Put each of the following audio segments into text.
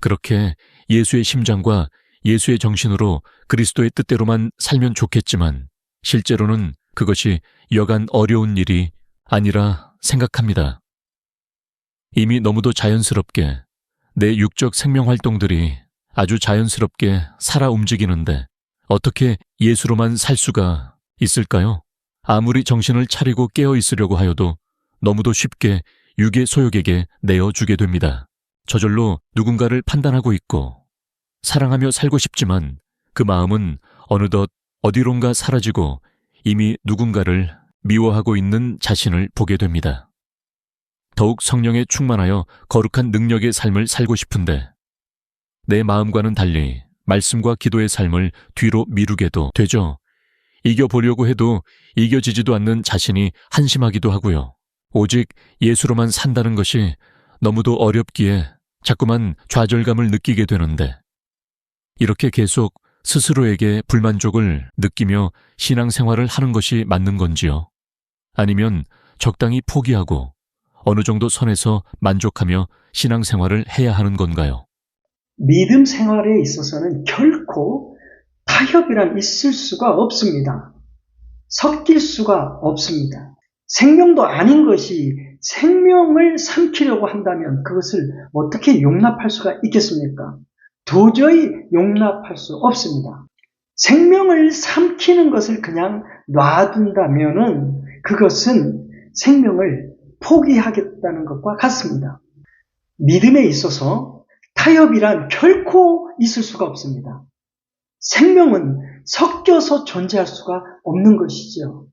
그렇게 예수의 심장과 예수의 정신으로 그리스도의 뜻대로만 살면 좋겠지만 실제로는 그것이 여간 어려운 일이 아니라 생각합니다. 이미 너무도 자연스럽게 내 육적 생명 활동들이 아주 자연스럽게 살아 움직이는데 어떻게 예수로만 살 수가 있을까요? 아무리 정신을 차리고 깨어 있으려고 하여도 너무도 쉽게 육의 소욕에게 내어주게 됩니다. 저절로 누군가를 판단하고 있고 사랑하며 살고 싶지만 그 마음은 어느덧 어디론가 사라지고 이미 누군가를 미워하고 있는 자신을 보게 됩니다. 더욱 성령에 충만하여 거룩한 능력의 삶을 살고 싶은데 내 마음과는 달리 말씀과 기도의 삶을 뒤로 미루게도 되죠. 이겨보려고 해도 이겨지지도 않는 자신이 한심하기도 하고요. 오직 예수로만 산다는 것이 너무도 어렵기에 자꾸만 좌절감을 느끼게 되는데 이렇게 계속 스스로에게 불만족을 느끼며 신앙생활을 하는 것이 맞는 건지요? 아니면 적당히 포기하고 어느 정도 선에서 만족하며 신앙생활을 해야 하는 건가요? 믿음 생활에 있어서는 결코 타협이란 있을 수가 없습니다. 섞일 수가 없습니다. 생명도 아닌 것이 생명을 삼키려고 한다면 그것을 어떻게 용납할 수가 있겠습니까? 도저히 용납할 수 없습니다. 생명을 삼키는 것을 그냥 놔둔다면은 그것은 생명을 포기하겠다는 것과 같습니다. 믿음에 있어서 타협이란 결코 있을 수가 없습니다. 생명은 섞여서 존재할 수가 없는 것이죠.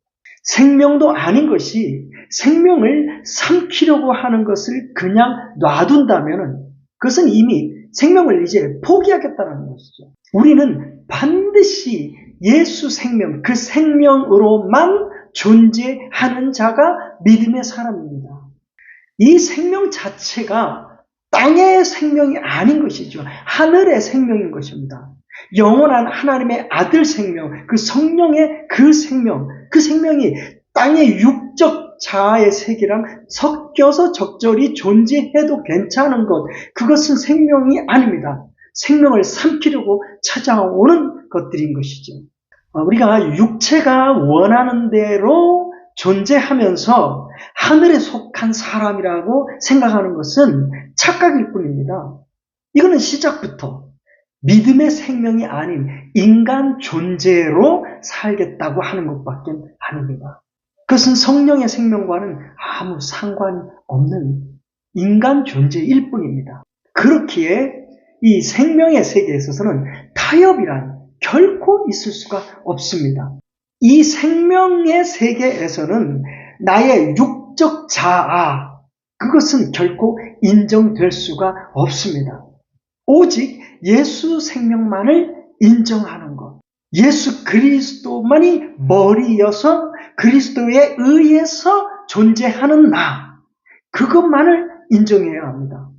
생명도 아닌 것이 생명을 삼키려고 하는 것을 그냥 놔둔다면 그것은 이미 생명을 이제 포기하겠다는 것이죠. 우리는 반드시 예수 생명, 그 생명으로만 존재하는 자가 믿음의 사람입니다. 이 생명 자체가 땅의 생명이 아닌 것이죠. 하늘의 생명인 것입니다. 영원한 하나님의 아들 생명, 그 성령의 그 생명, 그 생명이 땅의 육적 자아의 세계랑 섞여서 적절히 존재해도 괜찮은 것, 그것은 생명이 아닙니다. 생명을 삼키려고 찾아오는 것들인 것이죠. 어, 우리가 육체가 원하는 대로 존재하면서 하늘에 속한 사람이라고 생각하는 것은 착각일 뿐입니다. 이거는 시작부터 믿음의 생명이 아닌 인간 존재로 살겠다고 하는 것밖에 아닙니다. 그것은 성령의 생명과는 아무 상관이 없는 인간 존재일 뿐입니다. 그렇기에 이 생명의 세계에 있어서는 타협이란 결코 있을 수가 없습니다. 이 생명의 세계에서는 나의 육적 자아, 그것은 결코 인정될 수가 없습니다. 오직 예수 생명만을 인정하는 것. 예수 그리스도만이 머리여서 그리스도에 의해서 존재하는 나. 그것만을 인정해야 합니다.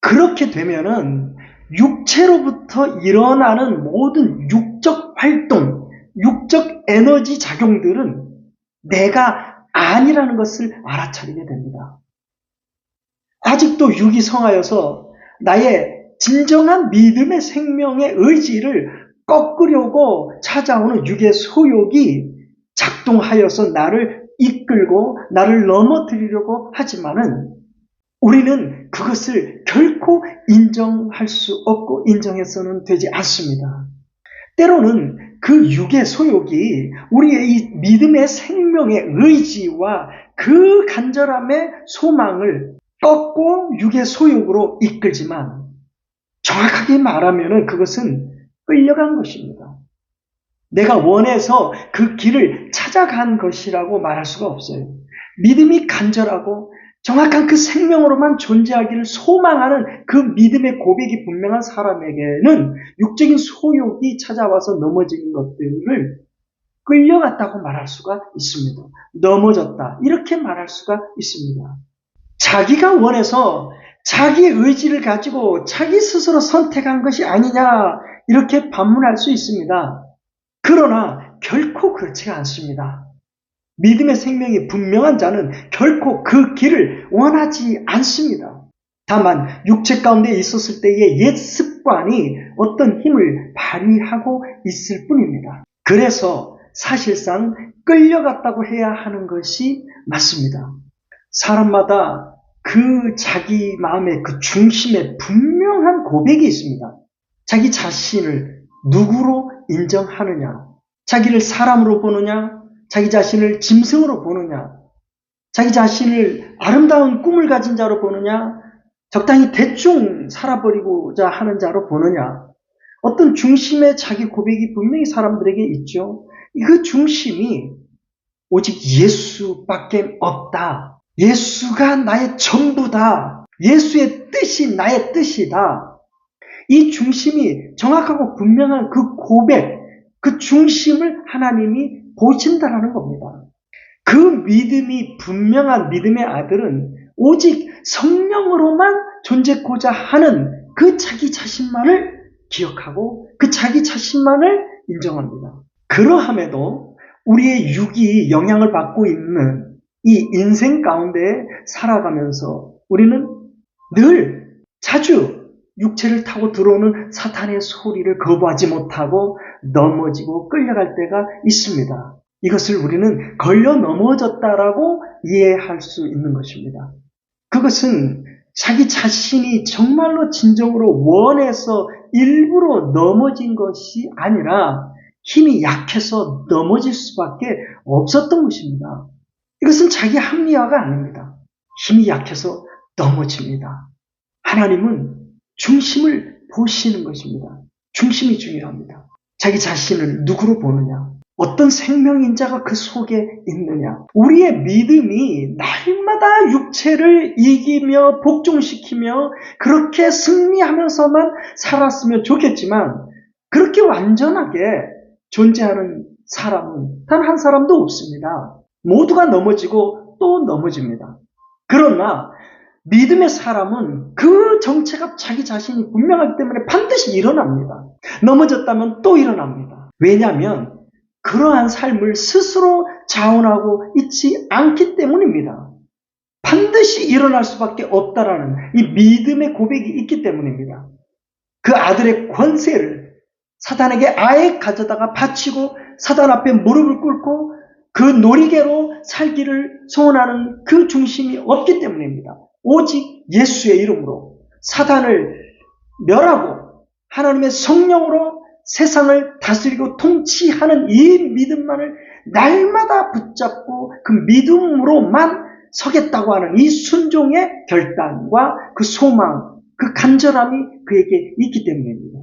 그렇게 되면은 육체로부터 일어나는 모든 육적 활동, 육적 에너지 작용들은 내가 아니라는 것을 알아차리게 됩니다. 아직도 육이 성하여서 나의 진정한 믿음의 생명의 의지를 꺾으려고 찾아오는 육의 소욕이 작동하여서 나를 이끌고 나를 넘어뜨리려고 하지만은 우리는 그것을 결코 인정할 수 없고 인정해서는 되지 않습니다. 때로는 그 육의 소욕이 우리의 이 믿음의 생명의 의지와 그 간절함의 소망을 꺾고 육의 소욕으로 이끌지만 정확하게 말하면 그것은 끌려간 것입니다. 내가 원해서 그 길을 찾아간 것이라고 말할 수가 없어요. 믿음이 간절하고 정확한 그 생명으로만 존재하기를 소망하는 그 믿음의 고백이 분명한 사람에게는 육적인 소욕이 찾아와서 넘어지는 것들을 끌려갔다고 말할 수가 있습니다. 넘어졌다. 이렇게 말할 수가 있습니다. 자기가 원해서 자기 의지를 가지고 자기 스스로 선택한 것이 아니냐 이렇게 반문할 수 있습니다. 그러나 결코 그렇지가 않습니다. 믿음의 생명이 분명한 자는 결코 그 길을 원하지 않습니다. 다만 육체 가운데 있었을 때의 옛 습관이 어떤 힘을 발휘하고 있을 뿐입니다. 그래서 사실상 끌려갔다고 해야 하는 것이 맞습니다. 사람마다 그 자기 마음의 그 중심에 분명한 고백이 있습니다. 자기 자신을 누구로 인정하느냐, 자기를 사람으로 보느냐, 자기 자신을 짐승으로 보느냐, 자기 자신을 아름다운 꿈을 가진 자로 보느냐, 적당히 대충 살아버리고자 하는 자로 보느냐, 어떤 중심의 자기 고백이 분명히 사람들에게 있죠. 그 중심이 오직 예수밖에 없다. 예수가 나의 전부다. 예수의 뜻이 나의 뜻이다. 이 중심이 정확하고 분명한 그 고백, 그 중심을 하나님이 보신다라는 겁니다. 그 믿음이 분명한 믿음의 아들은 오직 성령으로만 존재고자 하는 그 자기 자신만을 기억하고 그 자기 자신만을 인정합니다. 그러함에도 우리의 육이 영향을 받고 있는 이 인생 가운데 살아가면서 우리는 늘 자주 육체를 타고 들어오는 사탄의 소리를 거부하지 못하고 넘어지고 끌려갈 때가 있습니다. 이것을 우리는 걸려 넘어졌다라고 이해할 수 있는 것입니다. 그것은 자기 자신이 정말로 진정으로 원해서 일부러 넘어진 것이 아니라 힘이 약해서 넘어질 수밖에 없었던 것입니다. 이것은 자기 합리화가 아닙니다. 힘이 약해서 넘어집니다. 하나님은 중심을 보시는 것입니다. 중심이 중요합니다. 자기 자신을 누구로 보느냐? 어떤 생명인자가 그 속에 있느냐? 우리의 믿음이 날마다 육체를 이기며 복종시키며 그렇게 승리하면서만 살았으면 좋겠지만 그렇게 완전하게 존재하는 사람은 단 한 사람도 없습니다. 모두가 넘어지고 또 넘어집니다. 그러나 믿음의 사람은 그 정체가 자기 자신이 분명하기 때문에 반드시 일어납니다. 넘어졌다면 또 일어납니다. 왜냐하면 그러한 삶을 스스로 자원하고 있지 않기 때문입니다. 반드시 일어날 수밖에 없다라는 이 믿음의 고백이 있기 때문입니다. 그 아들의 권세를 사단에게 아예 가져다가 바치고 사단 앞에 무릎을 꿇고 그 놀이개로 살기를 소원하는 그 중심이 없기 때문입니다. 오직 예수의 이름으로 사단을 멸하고 하나님의 성령으로 세상을 다스리고 통치하는 이 믿음만을 날마다 붙잡고 그 믿음으로만 서겠다고 하는 이 순종의 결단과 그 소망, 그 간절함이 그에게 있기 때문입니다.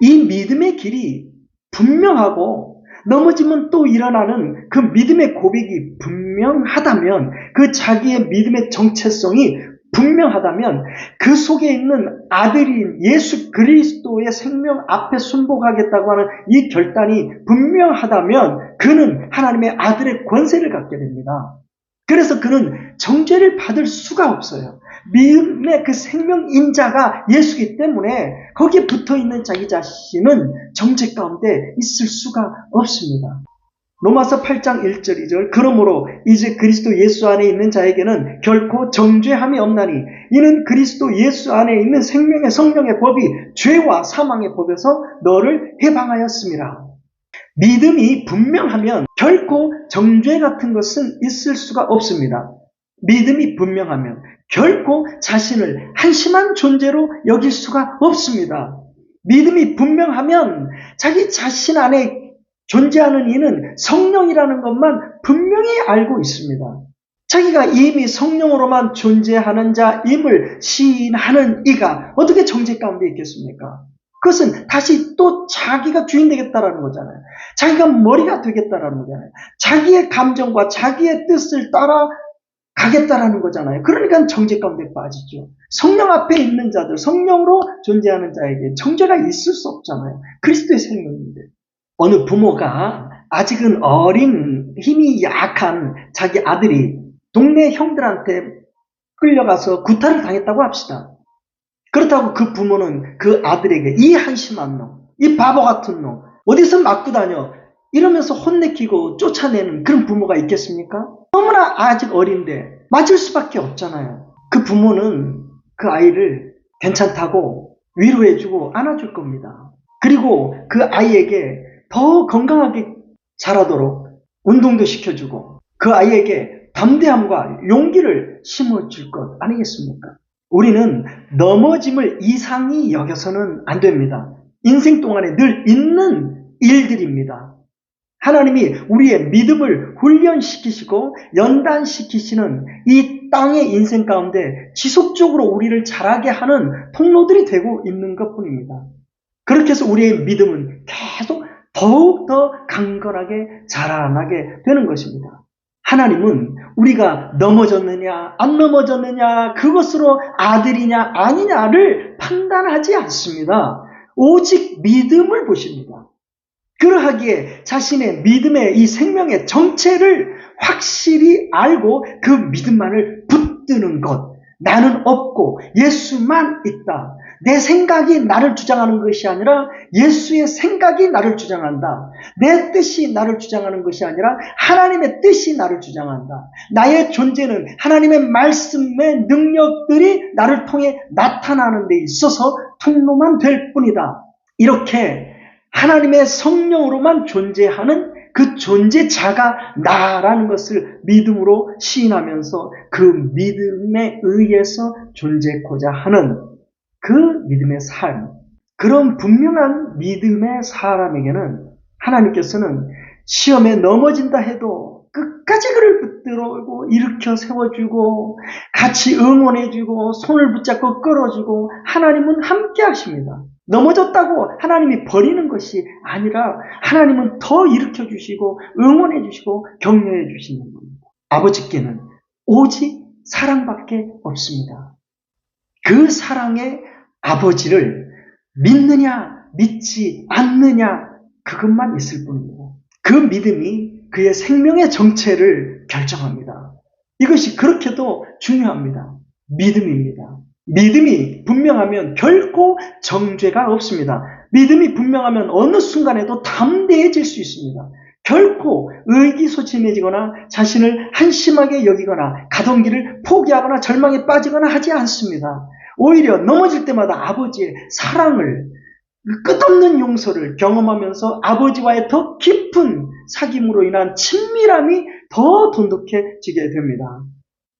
이 믿음의 길이 분명하고 넘어지면 또 일어나는 그 믿음의 고백이 분명하다면 그 자기의 믿음의 정체성이 분명하다면 그 속에 있는 아들인 예수 그리스도의 생명 앞에 순복하겠다고 하는 이 결단이 분명하다면 그는 하나님의 아들의 권세를 갖게 됩니다. 그래서 그는 정죄를 받을 수가 없어요. 믿음의 그 생명 인자가 예수기 때문에 거기에 붙어 있는 자기 자신은 정죄 가운데 있을 수가 없습니다. 로마서 8장 1절 2절 그러므로 이제 그리스도 예수 안에 있는 자에게는 결코 정죄함이 없나니 이는 그리스도 예수 안에 있는 생명의 성령의 법이 죄와 사망의 법에서 너를 해방하였습니다. 믿음이 분명하면 결코 정죄 같은 것은 있을 수가 없습니다. 믿음이 분명하면 결코 자신을 한심한 존재로 여길 수가 없습니다. 믿음이 분명하면 자기 자신 안에 존재하는 이는 성령이라는 것만 분명히 알고 있습니다. 자기가 이미 성령으로만 존재하는 자임을 시인하는 이가 어떻게 정죄 가운데 있겠습니까? 그것은 다시 또 자기가 주인 되겠다라는 거잖아요. 자기가 머리가 되겠다라는 거잖아요. 자기의 감정과 자기의 뜻을 따라 가겠다라는 거잖아요. 그러니까 정죄 가운데 빠지죠. 성령 앞에 있는 자들, 성령으로 존재하는 자에게 정죄가 있을 수 없잖아요. 그리스도의 생명인데. 어느 부모가 아직은 어린 힘이 약한 자기 아들이 동네 형들한테 끌려가서 구타를 당했다고 합시다. 그렇다고 그 부모는 그 아들에게 이 한심한 놈, 이 바보 같은 놈, 어디서 맞고 다녀? 이러면서 혼내키고 쫓아내는 그런 부모가 있겠습니까? 너무나 아직 어린데 맞을 수밖에 없잖아요. 그 부모는 그 아이를 괜찮다고 위로해주고 안아줄 겁니다. 그리고 그 아이에게 더 건강하게 자라도록 운동도 시켜주고 그 아이에게 담대함과 용기를 심어줄 것 아니겠습니까? 우리는 넘어짐을 이상히 여겨서는 안 됩니다. 인생 동안에 늘 있는 일들입니다. 하나님이 우리의 믿음을 훈련시키시고 연단시키시는 이 땅의 인생 가운데 지속적으로 우리를 자라게 하는 통로들이 되고 있는 것 뿐입니다. 그렇게 해서 우리의 믿음은 계속 더욱더 강건하게 자라나게 되는 것입니다. 하나님은 우리가 넘어졌느냐, 안 넘어졌느냐, 그것으로 아들이냐, 아니냐를 판단하지 않습니다. 오직 믿음을 보십니다. 그러하기에 자신의 믿음의 이 생명의 정체를 확실히 알고 그 믿음만을 붙드는 것. 나는 없고 예수만 있다. 내 생각이 나를 주장하는 것이 아니라 예수의 생각이 나를 주장한다. 내 뜻이 나를 주장하는 것이 아니라 하나님의 뜻이 나를 주장한다. 나의 존재는 하나님의 말씀의 능력들이 나를 통해 나타나는 데 있어서 통로만 될 뿐이다. 이렇게 하나님의 성령으로만 존재하는 그 존재자가 나라는 것을 믿음으로 시인하면서 그 믿음에 의해서 존재코자 하는 그 믿음의 삶, 그런 분명한 믿음의 사람에게는 하나님께서는 시험에 넘어진다 해도 끝까지 그를 붙들고 일으켜 세워주고 같이 응원해주고 손을 붙잡고 끌어주고 하나님은 함께 하십니다. 넘어졌다고 하나님이 버리는 것이 아니라 하나님은 더 일으켜 주시고 응원해 주시고 격려해 주시는 겁니다. 아버지께는 오직 사랑밖에 없습니다. 그 사랑의 아버지를 믿느냐 믿지 않느냐 그것만 있을 뿐입니다. 그 믿음이 그의 생명의 정체를 결정합니다. 이것이 그렇게도 중요합니다. 믿음입니다. 믿음이 분명하면 결코 정죄가 없습니다. 믿음이 분명하면 어느 순간에도 담대해질 수 있습니다. 결코 의기소침해지거나 자신을 한심하게 여기거나 가던 길을 포기하거나 절망에 빠지거나 하지 않습니다. 오히려 넘어질 때마다 아버지의 사랑을 끝없는 용서를 경험하면서 아버지와의 더 깊은 사귐으로 인한 친밀함이 더 돈독해지게 됩니다.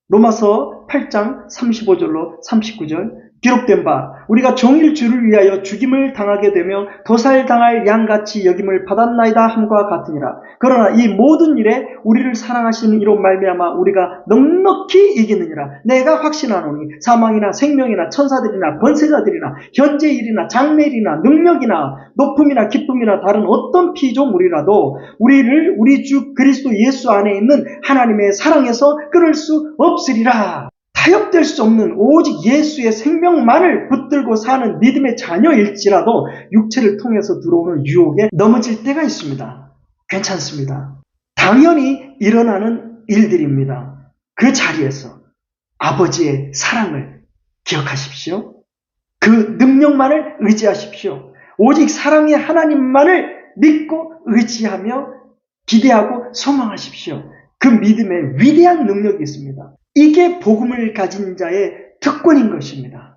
로마서 8장 35절로 39절 기록된 바 우리가 종일 주를 위하여 죽임을 당하게 되며 도살당할 양같이 여김을 받았나이다 함과 같으니라. 그러나 이 모든 일에 우리를 사랑하시는 이로 말미암아 우리가 넉넉히 이기느니라. 내가 확신하노니 사망이나 생명이나 천사들이나 번세자들이나 현재 일이나 장래 일이나 능력이나 높음이나 기쁨이나 다른 어떤 피조물이라도 우리를 우리 주 그리스도 예수 안에 있는 하나님의 사랑에서 끊을 수 없으리라. 타협될 수 없는 오직 예수의 생명만을 붙들고 사는 믿음의 자녀일지라도 육체를 통해서 들어오는 유혹에 넘어질 때가 있습니다. 괜찮습니다. 당연히 일어나는 일들입니다. 그 자리에서 아버지의 사랑을 기억하십시오. 그 능력만을 의지하십시오. 오직 사랑의 하나님만을 믿고 의지하며 기대하고 소망하십시오. 그 믿음에 위대한 능력이 있습니다. 이게 복음을 가진 자의 특권인 것입니다.